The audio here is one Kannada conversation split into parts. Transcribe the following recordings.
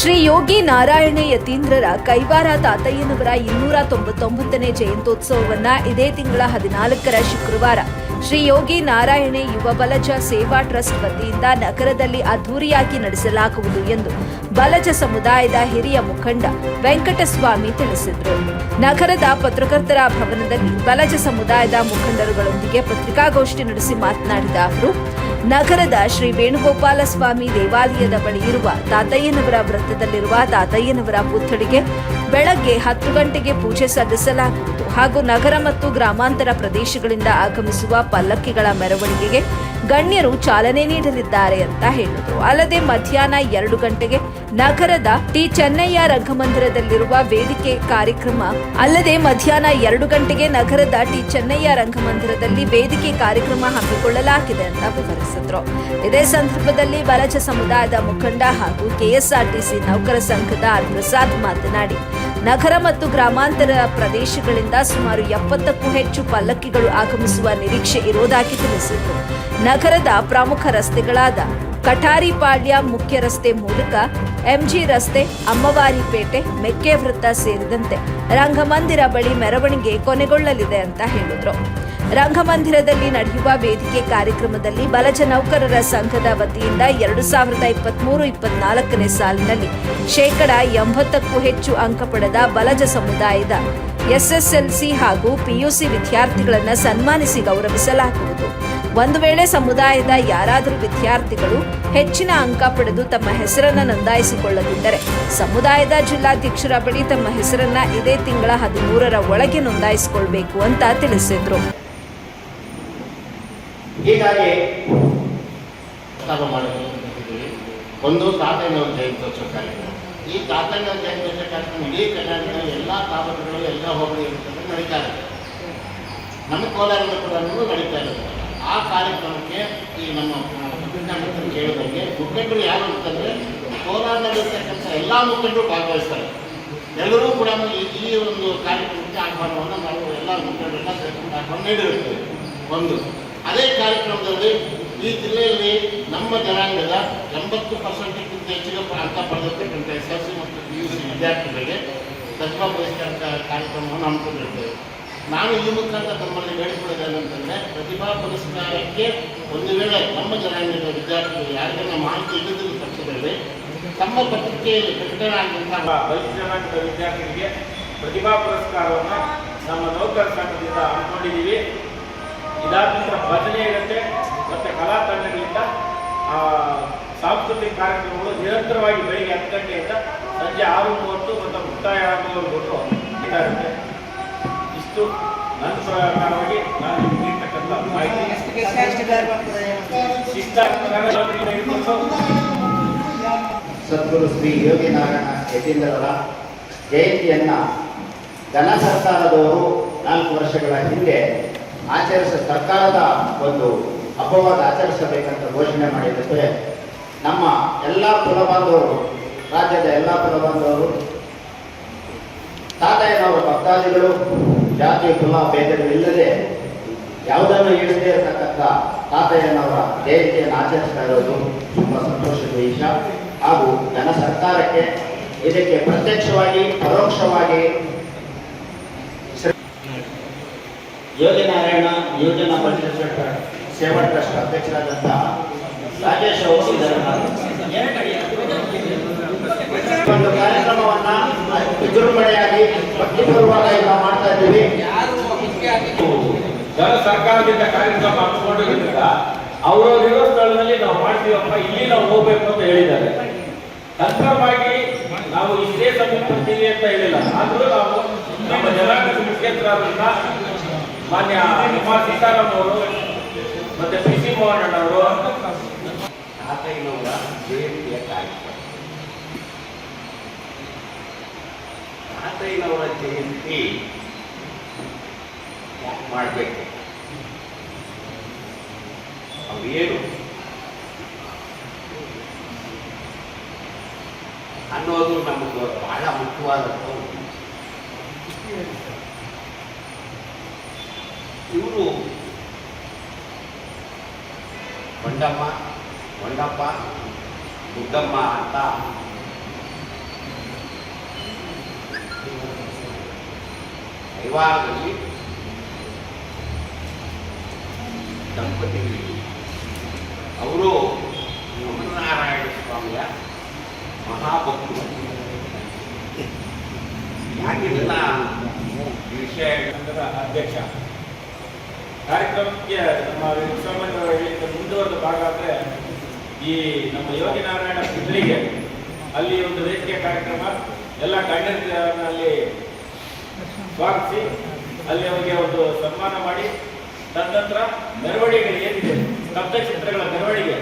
ಶ್ರೀ ಯೋಗಿ ನಾರಾಯಣ ಯತೀಂದ್ರರ ಕೈವಾರ ತಾತಯ್ಯನವರ ಇನ್ನೂರ ತೊಂಬತ್ತೊಂಬತ್ತನೇ ಜಯಂತ್ಯೋತ್ಸವವನ್ನ ಇದೇ ತಿಂಗಳ ಹದಿನಾಲ್ಕರ ಶುಕ್ರವಾರ ಶ್ರೀ ಯೋಗಿ ನಾರಾಯಣ ಯುವ ಬಲಜ ಸೇವಾ ಟ್ರಸ್ಟ್ ವತಿಯಿಂದ ನಗರದಲ್ಲಿ ಅದ್ದೂರಿಯಾಗಿ ನಡೆಸಲಾಗುವುದು ಎಂದು ಬಲಜ ಸಮುದಾಯದ ಹಿರಿಯ ಮುಖಂಡ ವೆಂಕಟಸ್ವಾಮಿ ತಿಳಿಸಿದರು. ನಗರದ ಪತ್ರಕರ್ತರ ಭವನದಲ್ಲಿ ಬಲಜ ಸಮುದಾಯದ ಮುಖಂಡರುಗಳೊಂದಿಗೆ ಪತ್ರಿಕಾಗೋಷ್ಠಿ ನಡೆಸಿ ಮಾತನಾಡಿದ ಅವರು ನಗರದ ಶ್ರೀ ವೇಣುಗೋಪಾಲ ಸ್ವಾಮಿ ದೇವಾಲಯದ ಬಳಿ ಇರುವ ತಾತಯ್ಯನವರ ವೃತ್ತದಲ್ಲಿರುವ ತಾತಯ್ಯನವರ ಪುತ್ಥಳಿಗೆ ಬೆಳಗ್ಗೆ ಹತ್ತು ಗಂಟೆಗೆ ಪೂಜೆ ಸಲ್ಲಿಸಲಾಗುವುದು. ಹಾಗೂ ನಗರ ಮತ್ತು ಗ್ರಾಮಾಂತರ ಪ್ರದೇಶಗಳಿಂದ ಆಗಮಿಸುವ ಪಲ್ಲಕ್ಕಿಗಳ ಮೆರವಣಿಗೆಗೆ ಗಣ್ಯರು ಚಾಲನೆ ನೀಡಲಿದ್ದಾರೆ ಅಂತ ಹೇಳಿದರು. ಅಲ್ಲದೆ ಮಧ್ಯಾಹ್ನ ಎರಡು ಗಂಟೆಗೆ ನಗರದ ಟಿ ಚೆನ್ನಯ್ಯ ರಂಗಮಂದಿರದಲ್ಲಿರುವ ವೇದಿಕೆ ಕಾರ್ಯಕ್ರಮ, ಅಲ್ಲದೆ ಮಧ್ಯಾಹ್ನ ಎರಡು ಗಂಟೆಗೆ ನಗರದ ಟಿ ಚೆನ್ನಯ್ಯ ರಂಗಮಂದಿರದಲ್ಲಿ ವೇದಿಕೆ ಕಾರ್ಯಕ್ರಮ ಹಮ್ಮಿಕೊಳ್ಳಲಾಗಿದೆ ಅಂತ ವಿವರಿಸಿದ್ರು. ಇದೇ ಸಂದರ್ಭದಲ್ಲಿ ಬಲಜ ಸಮುದಾಯದ ಮುಖಂಡ ಹಾಗೂ ಕೆಎಸ್ಆರ್ಟಿಸಿ ನೌಕರ ಸಂಘದ ಆರ್ ಪ್ರಸಾದ್ ಮಾತನಾಡಿ, ನಗರ ಮತ್ತು ಗ್ರಾಮಾಂತರ ಪ್ರದೇಶಗಳಿಂದ ಸುಮಾರು ಎಪ್ಪತ್ತಕ್ಕೂ ಹೆಚ್ಚು ಪಲ್ಲಕ್ಕಿಗಳು ಆಗಮಿಸುವ ನಿರೀಕ್ಷೆ ಇರುವುದಾಗಿ ತಿಳಿಸಿದರು. ನಗರದ ಪ್ರಮುಖ ರಸ್ತೆಗಳಾದ ಕಠಾರಿಪಾಳ್ಯ ಮುಖ್ಯ ರಸ್ತೆ ಮೂಲಕ ಎಂಜಿ ರಸ್ತೆ ಅಮ್ಮವಾರಿಪೇಟೆ ಮೆಕ್ಕೆ ವೃತ್ತ ಸೇರಿದಂತೆ ರಂಗಮಂದಿರ ಬಳಿ ಮೆರವಣಿಗೆ ಕೊನೆಗೊಳ್ಳಲಿದೆ ಅಂತ ಹೇಳಿದ್ರು. ರಂಗಮಂದಿರದಲ್ಲಿ ನಡೆಯುವ ವೇದಿಕೆ ಕಾರ್ಯಕ್ರಮದಲ್ಲಿ ಬಲಜ ನೌಕರರ ಸಂಘದ ವತಿಯಿಂದ ಎರಡು ಸಾವಿರದ ಇಪ್ಪತ್ಮೂರು, ಇಪ್ಪತ್ನಾಲ್ಕನೇ ಸಾಲಿನಲ್ಲಿ ಶೇಕಡ ಎಂಬತ್ತಕ್ಕೂ ಹೆಚ್ಚು ಅಂಕ ಪಡೆದ ಬಲಜ ಸಮುದಾಯದ ಎಸ್ಎಸ್ಎಲ್ಸಿ ಹಾಗೂ ಪಿಯುಸಿ ವಿದ್ಯಾರ್ಥಿಗಳನ್ನು ಸನ್ಮಾನಿಸಿ ಗೌರವಿಸಲಾಗುವುದು. ಒಂದು ವೇಳೆ ಸಮುದಾಯದ ಯಾರಾದರೂ ವಿದ್ಯಾರ್ಥಿಗಳು ಹೆಚ್ಚಿನ ಅಂಕ ಪಡೆದು ತಮ್ಮ ಹೆಸರನ್ನು ನೋಂದಾಯಿಸಿಕೊಳ್ಳದಿದ್ದರೆ ಸಮುದಾಯದ ಜಿಲ್ಲಾಧ್ಯಕ್ಷರ ಬಳಿ ತಮ್ಮ ಹೆಸರನ್ನ ಇದೇ ತಿಂಗಳ ಹದಿಮೂರರ ಒಳಗೆ ನೋಂದಾಯಿಸಿಕೊಳ್ಬೇಕು ಅಂತ ತಿಳಿಸಿದ್ರು. ಹೀಗಾಗಿ ಪ್ರಸ್ತಾಪ ಮಾಡಬೇಕು ಒಂದು ತಾತಯ್ಯನವರ ಜಯಂತೋತ್ಸವ ಕಾರ್ಯಕ್ರಮ. ಈ ತಾತಯ್ಯನವರ ಜಯಂತೋತ್ಸವ ಕಾರ್ಯಕ್ರಮ ಇಡೀ ಕರ್ನಾಟಕದ ಎಲ್ಲ ತಾಲೂಕುಗಳು ಎಲ್ಲ ಹೋಬಳಿ ಇರ್ತದೆ ನಡೀತಾ ಇರುತ್ತೆ. ನಮ್ಮ ಕೋಲಾರದ ಕೂಡ ನಡೀತಾ ಇರುತ್ತೆ. ಆ ಕಾರ್ಯಕ್ರಮಕ್ಕೆ ಈ ನಮ್ಮ ಮುಖಂಡರು ಕೇಳಿದಂಗೆ ಮುಖಂಡರು ಯಾರು ಅಂತಂದರೆ ಕೋಲಾರದಲ್ಲಿರ್ತಕ್ಕಂಥ ಎಲ್ಲ ಮುಖಂಡರು ಭಾಗವಹಿಸ್ತಾರೆ. ಎಲ್ಲರೂ ಕೂಡ ಈ- ಈ ಒಂದು ಕಾರ್ಯಕ್ರಮಕ್ಕೆ ಆಹ್ವಾನವನ್ನು ನಾವು ಎಲ್ಲ ಮುಖಂಡರೆಲ್ಲ ಸೇರ್ಕೊಂಡು ಆಹ್ವಾನ ನೀಡಿರುತ್ತೇವೆ. ಒಂದು. ಅದೇ ಕಾರ್ಯಕ್ರಮದಲ್ಲಿ ಈ ಜಿಲ್ಲೆಯಲ್ಲಿ ನಮ್ಮ ಜನಾಂಗದ ಎಂಬತ್ತು ಪರ್ಸೆಂಟ್ಗಿಂತ ಹೆಚ್ಚಿಗೆ ಅಂಕ ಪಡೆದಿರ್ತಕ್ಕಂಥ ಎಸ್ ಎಲ್ ಸಿ ಮತ್ತು ಪಿ ಯು ಸಿ ವಿದ್ಯಾರ್ಥಿಗಳಿಗೆ ಪ್ರತಿಭಾ ಪುರಸ್ಕಾರ ಕಾರ್ಯಕ್ರಮವನ್ನು ಹಮ್ಮಿಕೊಂಡಿರ್ತೇವೆ ನಾನು ಈ ಮುಖಾಂತರ ತಮ್ಮಲ್ಲಿ ಬೇಡಿಕೊಳ್ಳೋದೇನಂತಂದರೆ ಪ್ರತಿಭಾ ಪುರಸ್ಕಾರಕ್ಕೆ ಒಂದು ವೇಳೆ ನಮ್ಮ ಜನಾಂಗದ ವಿದ್ಯಾರ್ಥಿಗಳು ಯಾರಿಗೆಲ್ಲ ಮಾಹಿತಿ ಇಲ್ಲದಿರುವ ಪಕ್ಷದಲ್ಲಿ ತಮ್ಮ ಪತ್ರಿಕೆಯಲ್ಲಿ ಪ್ರಕಟಣೆ ಆಗಿರುವಂತಹ ಬಲಿಷ್ಠ ಜನಾಂಗದ ವಿದ್ಯಾರ್ಥಿಗಳಿಗೆ ಪ್ರತಿಭಾ ಪುರಸ್ಕಾರವನ್ನು ನಮ್ಮ ನೌಕರ ಸಂಘದಿಂದ ಹಮ್ಮಿಕೊಂಡಿದ್ದೀವಿ ಇದಾದ ನಂತರ ಭಜನೆ ಇರುತ್ತೆ ಮತ್ತು ಕಲಾ ತಂಡಗಳಿಂದ ಸಾಂಸ್ಕೃತಿಕ ಕಾರ್ಯಕ್ರಮಗಳು ನಿರಂತರವಾಗಿ ಬೆಳಿಗ್ಗೆ ಹತ್ತು ಗಂಟೆಯಿಂದ ಸಂಜೆ ಆರು ಮೂವತ್ತು ಮತ್ತು ಮುಕ್ತಾಯ ಆಗುವವರೆಗೂ ಇದಾಗುತ್ತೆ ಇಷ್ಟು ನನ್ನ ಪ್ರಕಾರವಾಗಿ ನಾನು ನೀಡ್ತಕ್ಕಂಥ ಮಾಹಿತಿ. ಸದ್ಗುರು ಶ್ರೀ ಯೋಗಿ ನಾರಾಯಣ ಯತೀಂದ್ರರ ಜಯಂತಿಯನ್ನು ಧನ ಸರ್ಕಾರದವರು ನಾಲ್ಕು ವರ್ಷಗಳ ಹಿಂದೆ ಆಚರಿಸ ಸರ್ಕಾರದ ಒಂದು ಹಬ್ಬವಾಗಿ ಆಚರಿಸಬೇಕಂತ ಘೋಷಣೆ ಮಾಡಿದ್ದಕ್ಕೆ ನಮ್ಮ ಎಲ್ಲ ಕುಲಬಾಂಧವರು, ರಾಜ್ಯದ ಎಲ್ಲ ಕುಲಬಾಂಧವರು, ತಾತಯ್ಯನವರ ಭಕ್ತಾದಿಗಳು, ಜಾತಿ, ಕುಲ ಭೇದಗಳಿಲ್ಲದೆ ಯಾವುದನ್ನು ಇಳಿದೇ ಇರತಕ್ಕಂಥ ತಾತಯ್ಯನವರ ಜಯಂತಿಯನ್ನು ಆಚರಿಸ್ತಾ ಇರೋದು ತುಂಬ ಸಂತೋಷದ ವಿಷಯ. ಹಾಗೂ ಜನ ಸರ್ಕಾರಕ್ಕೆ ಇದಕ್ಕೆ ಪ್ರತ್ಯಕ್ಷವಾಗಿ, ಪರೋಕ್ಷವಾಗಿ ಶ್ರೀ ಯೋಗಿ ನಾರಾಯಣ ಯೋಜನಾ ಪರಿಷತ್ ಸೇವಾ ಟ್ರಸ್ಟ್ ಅಧ್ಯಕ್ಷರಾದಂತಹ ರಾಜೇಶ್ ಅವರು ಒಂದು ಕಾರ್ಯಕ್ರಮವನ್ನ ವಿಜೃಂಭಣೆಯಾಗಿ ಭಕ್ತಿಪೂರ್ವಕ ಈಗ ಮಾಡ್ತಾ ಇದ್ದೀವಿ. ಜನ ಸರ್ಕಾರದಿಂದ ಕಾರ್ಯಕ್ರಮ ಹಮ್ಮಿಕೊಂಡಿರೋದ್ರಿಂದ ಅವರವರಿರೋ ಸ್ಥಳದಲ್ಲಿ ನಾವು ಮಾಡ್ತೀವಪ್ಪ, ಇಲ್ಲಿ ನಾವು ಹೋಗ್ಬೇಕು ಅಂತ ಹೇಳಿದ್ದಾರೆ. ಕನ್ಫರ್ಮ್ ನಾವು ಇಷ್ಟೇ ಸಮೀಪ ಅಂತ ಹೇಳಿಲ್ಲ. ಆದರೂ ನಾವು ನಮ್ಮ ಜನಾಂಗದ ಮುಖ್ಯಸ್ಥರಾದ್ರಿಂದ ಮಾನ್ಯ ಉಮಾ ಸೀತಾರಾಮ್ ಅವರು ಮತ್ತೆ ಪಿ ಸಿ ಮೋಹನ್ ಅವರು ತಾತಯ್ಯನವರ ಜಯಂತಿ ಮಾಡಬೇಕು? ಅವ್ರು ಏನು ಅನ್ನೋದು ನಮಗೆ ಬಹಳ ಮುಖ್ಯವಾದಂಥ ಇವರು ಬಂಡಮ್ಮ ಬಂಡಪ್ಪ ಮುದ್ದಮ್ಮ ಅಂತ. ಐವಾರದಲ್ಲಿ ದಂಪತಿಗಳು. ಅವರು ನಮನಾರಾಯಣ ಸ್ವಾಮಿಯ ಮಹಾಭಕ್ತರು. ಯಾಕೆ ವಿಷಯ ಅಧ್ಯಕ್ಷ ಕಾರ್ಯಕ್ರಮಕ್ಕೆ ನಮ್ಮ ವಿಶ್ವಮಂದ್ರ ಮುಂದುವರೆದ ಭಾಗ ಅಂದ್ರೆ ಈ ನಮ್ಮ ಯೋಗಿ ನಾರಾಯಣ ಪಿತ್ರಿಗೆ ಅಲ್ಲಿ ಒಂದು ವೇದಿಕೆ ಕಾರ್ಯಕ್ರಮ, ಎಲ್ಲ ಗಣ್ಯರಲ್ಲಿ ಸ್ವಾಗತಿಸಿ, ಅಲ್ಲಿ ಅವರಿಗೆ ಒಂದು ಸನ್ಮಾನ ಮಾಡಿ. ತದನಂತರ ಮೆರವಣಿಗೆ ಏನಿದೆ, ಸ್ತಬ್ಧ ಚಿತ್ರಗಳ ಮೆರವಣಿಗೆ,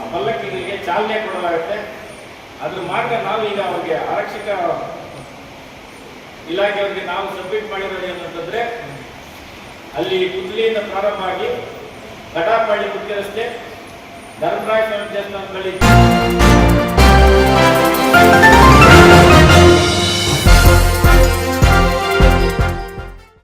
ಆ ಪಲ್ಲಕ್ಕಿಗಳಿಗೆ ಚಾಲನೆ ಕೊಡಲಾಗುತ್ತೆ. ಅದ್ರ ಮಾರ್ಗ ನಾವು ಈಗ ಅವರಿಗೆ ಆರಕ್ಷಕ ಇಲಾಖೆಯವರಿಗೆ ನಾವು ಸಬ್ಮಿಟ್ ಮಾಡಿರೋದು ಏನಂತಂದ್ರೆ ಅಲ್ಲಿ ಕುದ್ಲಿಯಿಂದ ಪ್ರಾರಂಭ ಆಗಿ ಕಟಾಪಳ್ಳಿ ಮುಖ್ಯ ರಸ್ತೆ ಧರ್ಮರಾಯ ಸ್ವಾಮಿ ದೇವಸ್ಥಾನ ಬಳಿ